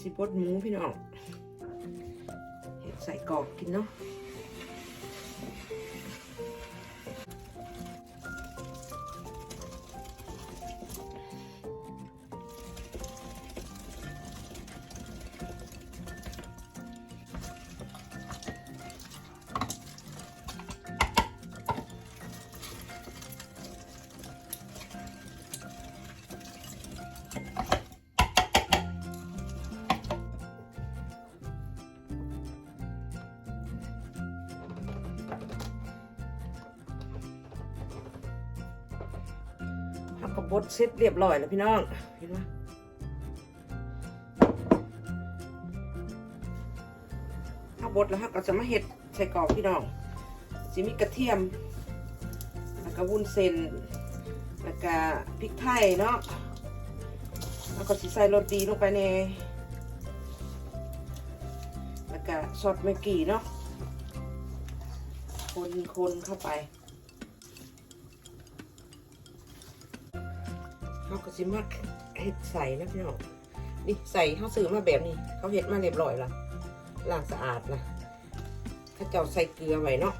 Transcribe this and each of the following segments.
สิบดหมูพี่น้องเห็ดใส่กรอกกินเนาะ ทำกับบดเสร็จเรียบร้อยแล้วพี่น้อง เห็นไหมถ้าบดแล้วเราก็จะมาเห็ดใส่กรอกพี่น้องสิมีกระเทียม แล้วก็วุ้นเส้น แล้วก็พริกไทยเนาะ แล้วก็สิใส่รสดีลงไปใน แล้วก็ซอสเมกี้เนาะ คนคนเข้าไป เขาก็สิมักเห็ดใส่นะพี่น้องนี่ใส่เขาซื้อมาแบบนี้ เขาเห็ดมาเรียบร้อยละล้างสะอาดนะเขาเจ้าใส่เกลือไว้เนาะ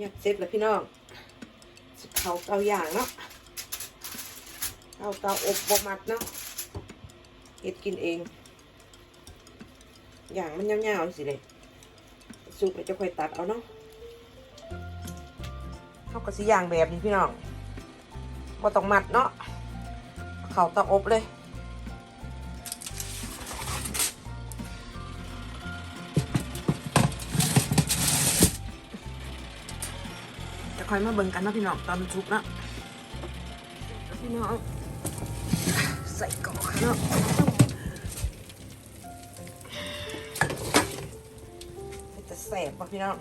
เนี่ยเสร็จแล้วพี่น้องเขาเตาอย่างเนาะเอาเตาอบบมัดเนาะเห็ดกินเอง อย่างมันยาวๆสิเลยสุกแล้วจะค่อยตัดเอาเนาะเขาก็สิย่างแบบนี้พี่น้องบ่ต้องมัดเนาะเขาเตาอบเลย คอยมาเบิ่งกันนะพี่น้องตอนมันสุกนะพี่น้องใส่กรอกเนาะจะแสบป่ะพี่น้อง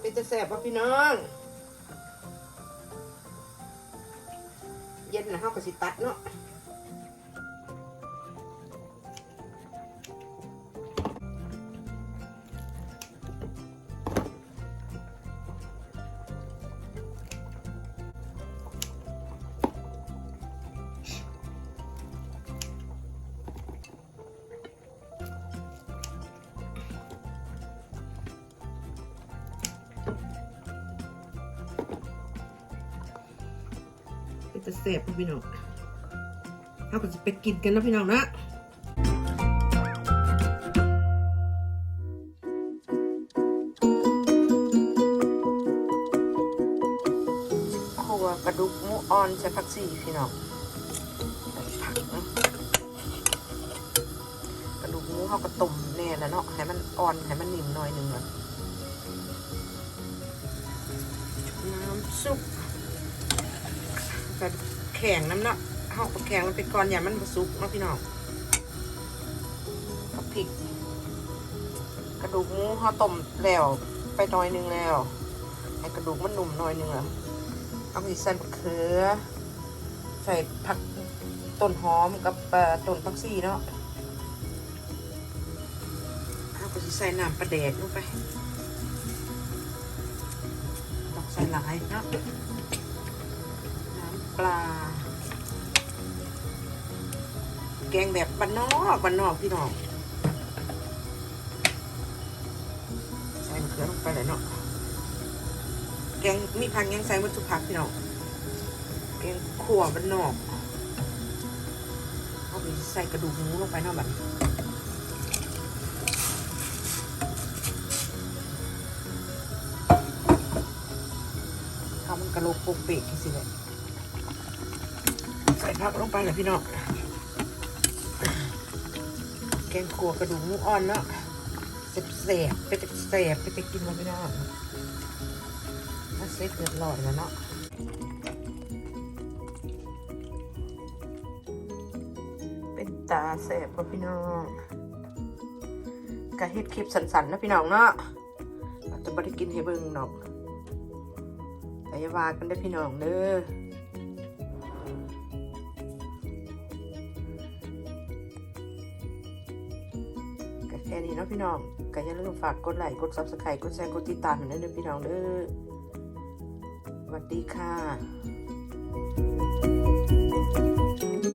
เป็นจะแสบป่ะพี่น้อง เย็นนะเฮาก็สิตัดเนาะ จะแสบพี่น้องเฮาก็จะไปกินกันนะพี่น้องนะครัวกระดูกหมูอ่อนใส่ผักชีพี่น้องผักกระดูกหมูเขาก็ต้มแน่แล้วเนาะให้มันอ่อนให้มันนิ่มหน่อยหนึ่งอะน้ำซุป กับแข็งน้ำเนาะเขาก็แข็งมันเป็นก้อนอย่ามันบสุกเนาะพี่น้องกับพริก กระดูกหมูเขาต้มแล้วไปหน่อยหนึงแล้วให้กระดูกมันหนุ่มหน่อยหนึงอะเอาไปใส่มะเขือ ใส่ผักต้นหอมกับต้นผักชีเนาะเอาไปใส่น้ำปลาแดกลงไปต้องใส่หลายเนาะ ปลา แกงแบบบ้านนอกบ้านนอกพี่น้องใส่มะเขือลงไปเลยเนาะแกงมีพันแกงใส่วัตถุผักพี่น้องแกงขั่วบ้านนอกมีใส่กระดูกหมูลงไปเนาะแบบทำกระโหลกโปกเปกที่สิเลย ใส่ผักลงไปเลยพี่น้องแกงขัวกระดูกหมูอ่อนเนาะเสียบไปแต่เสบไปแต่กินมาพี่น้องถ้าเซ็ตเดือดร้อนแล้วเนาะเป็นตาแสบพ่อพี่น้องกะเฮ็ดคลิปสันๆนะพี่น้องเนาะจะไม่ได้กินให้เบิ่งหรอกแต่อย่าว่ากันได้พี่น้องเด้อ แค่นี้เนาะพี่น้องก็อย่าลืมฝากกดไลค์กดซับสไครต์กดแชร์กดติดตามให้ด้วยพี่น้องเด้อสวัสดีค่ะ